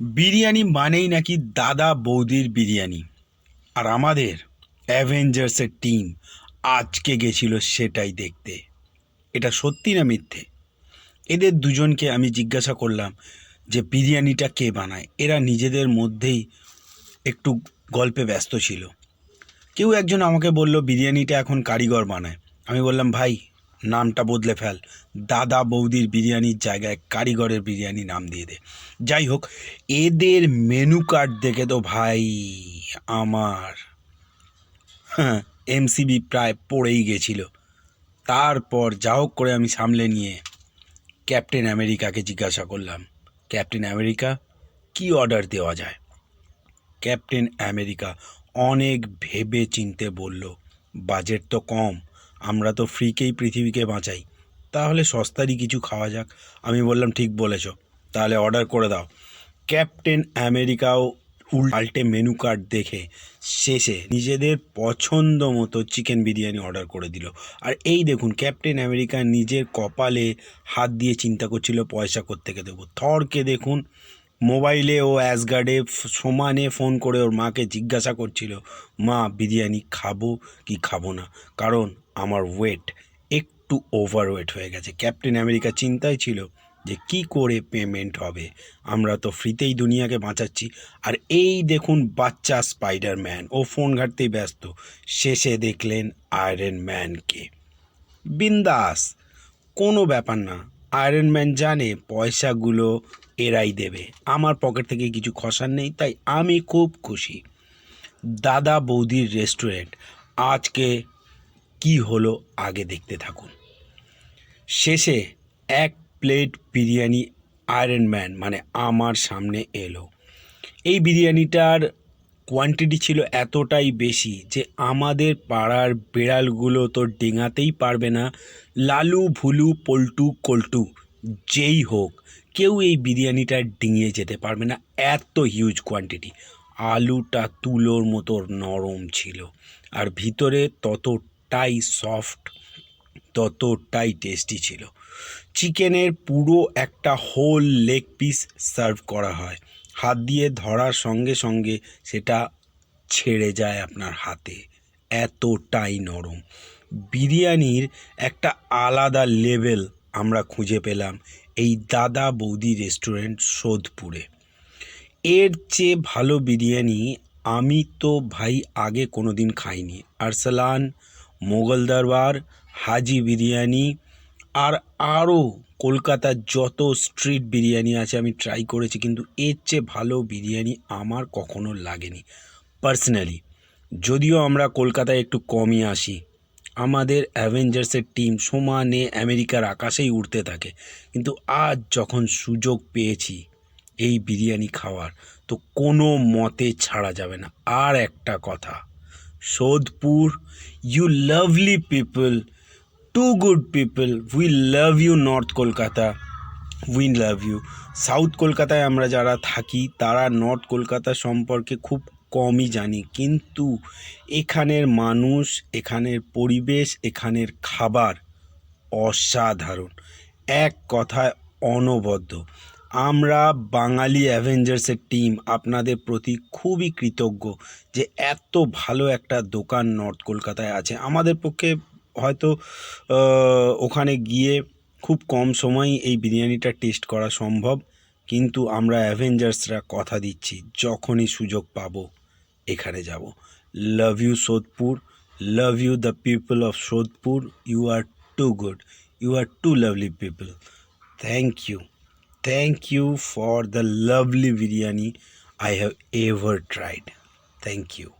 বিরিয়ানি মানেই নাকি দাদা বৌদির বিরিয়ানি। আর আমাদের অ্যাভেঞ্জার্সের টিম আজকে গেছিল সেটাই দেখতে। এটা সত্যি না মিথ্যে? এদের দুজনকে আমি জিজ্ঞাসা করলাম যে বিরিয়ানিটা কে বানায়? এরা নিজেদের মধ্যেই একটু গল্পে ব্যস্ত ছিল। কেউ একজন আমাকে বলল, বিরিয়ানিটা এখন কারিগর বানায়। আমি বললাম, ভাই নামটা বদলে ফেল। দাদা বৌদির বিরিয়ানির জায়গায় কারিগরের বিরিয়ানি নাম দিয়ে দে। যাই হোক, এদের মেনু কার্ড দেখে তো ভাই আমার হ্যাঁ এমসিবি প্রায় পড়েই গেছিল। তারপর যা হোক করে আমি সামলে নিয়ে ক্যাপ্টেন আমেরিকাকে জিজ্ঞাসা করলাম, ক্যাপ্টেন আমেরিকা, কি অর্ডার দেওয়া যায়? ক্যাপ্টেন আমেরিকা অনেক ভেবে চিনতে বলল, বাজেট তো কম। আমরা তো ফ্রিকেই পৃথিবীকে বাঁচাই। তাহলে সস্তারই কিছু খাওয়া যাক। আমি বললাম, ঠিক বলেছ। তাহলে অর্ডার করে দাও। ক্যাপ্টেন আমেরিকাও উল্টে মেনু কার্ড দেখে শেষে নিজেদের পছন্দ মতো চিকেন বিরিয়ানি অর্ডার করে দিল। আর এই দেখুন, ক্যাপ্টেন আমেরিকা নিজের কপালে হাত দিয়ে চিন্তা করছিল, পয়সা কোত্থেকে দেবো? থরকে দেখুন, মোবাইলে ও অ্যাসগার্ডে সমানে ফোন করে ওর মাকে জিজ্ঞাসা করছিল, মা, বিরিয়ানি খাব কি খাব না? কারণ আমার ওয়েট একটু ওভারওয়েট হয়ে গেছে। ক্যাপ্টেন আমেরিকা চিন্তায় ছিল যে কি করে পেমেন্ট হবে। আমরা তো ফ্রিতেই দুনিয়াকে বাঁচাচ্ছি। আর এই দেখুন বাচ্চা স্পাইডারম্যান ও ফোন ঘাটতেই ব্যস্ত। শেষে দেখলেন আয়রন ম্যানকে বিন্দাস, কোনো ব্যাপার না। আয়রন ম্যান জানে পয়সাগুলো এরাই দেবে। আমার পকেট থেকে কিছু খসার নেই, তাই আমি খুব খুশি। দাদা বৌদির রেস্টুরেন্ট আজকে কি হলো আগে দেখতে থাকুন। শেষে এক প্লেট বিরিয়ানি আয়রন ম্যান মানে আমার সামনে এলো। এই বিরিয়ানিটার কোয়ান্টিটি ছিল এতটাই বেশি যে আমাদের পাড়ার বিড়ালগুলো তো ডিঙাতেই পারবে না। লালু, ভুলু, পল্টু, কল্টু, যেই হোক, কেউ এই বিরিয়ানিটা ডিঙিয়ে যেতে পারবে না, এত হিউজ কোয়ান্টিটি আলুটা তুলোর মতো নরম ছিল। আর ভিতরে ততটাই সফট ততটাই টেস্টি ছিল। চিকেনের পুরো একটা হোল লেগ পিস সার্ভ করা হয়। হাত দিয়ে ধরার সঙ্গে সঙ্গে সেটা ছেড়ে যায় আপনার হাতে। এতটাই নরম। বিরিয়ানির একটা আলাদা লেভেল আমরা খুঁজে পেলাম এই দাদা বৌদি রেস্টুরেন্ট সোদপুরে। এর চেয়ে ভালো বিরিয়ানি আমি তো ভাই আগে কোনো দিন খাইনি। আরসালান মোগল দরবার, হাজি বিরিয়ানি আর আরও কলকাতার যত স্ট্রিট বিরিয়ানি আছে আমি ট্রাই করেছি, কিন্তু এর চেয়ে ভালো বিরিয়ানি আমার কখনো লাগেনি। পার্সোনালি যদিও আমরা কলকাতায় একটু কমই আসি, আমাদের অ্যাভেঞ্জার্সের টিম সমানে আমেরিকার আকাশেই উড়তে থাকে, কিন্তু আজ যখন সুযোগ পেয়েছি এই বিরিয়ানি খাওয়ার, তো কোনো মতে ছাড়া যাবে না। আর একটা কথা Sodepur you lovely people too good people we love you north Kolkata we love you south কলকাতায় আমরা যারা থাকি, তারা নর্থ কলকাতা সম্পর্কে খুব কমই জানি। কিন্তু এখানের মানুষ, এখানের পরিবেশ, এখানের খাবার অসাধারণ। এক কথায় অনবদ্য। আমরা বাঙালি অ্যাভেঞ্জার্সের টিম আপনাদের প্রতি খুবই কৃতজ্ঞ যে এত ভালো একটা দোকান নর্থ কলকাতায় আছে। আমাদের পক্ষে হয়তো ওখানে গিয়ে খুব কম সময়ই এই বিরিয়ানিটা টেস্ট করা সম্ভব, কিন্তু আমরা অ্যাভেঞ্জার্সরা কথা দিচ্ছি, যখনই সুযোগ পাবো এখানে যাব। Love you Sodepur love you the people of Sodepur you are too good you are too lovely people thank you Thank you for the lovely biryani I have ever tried. Thank you.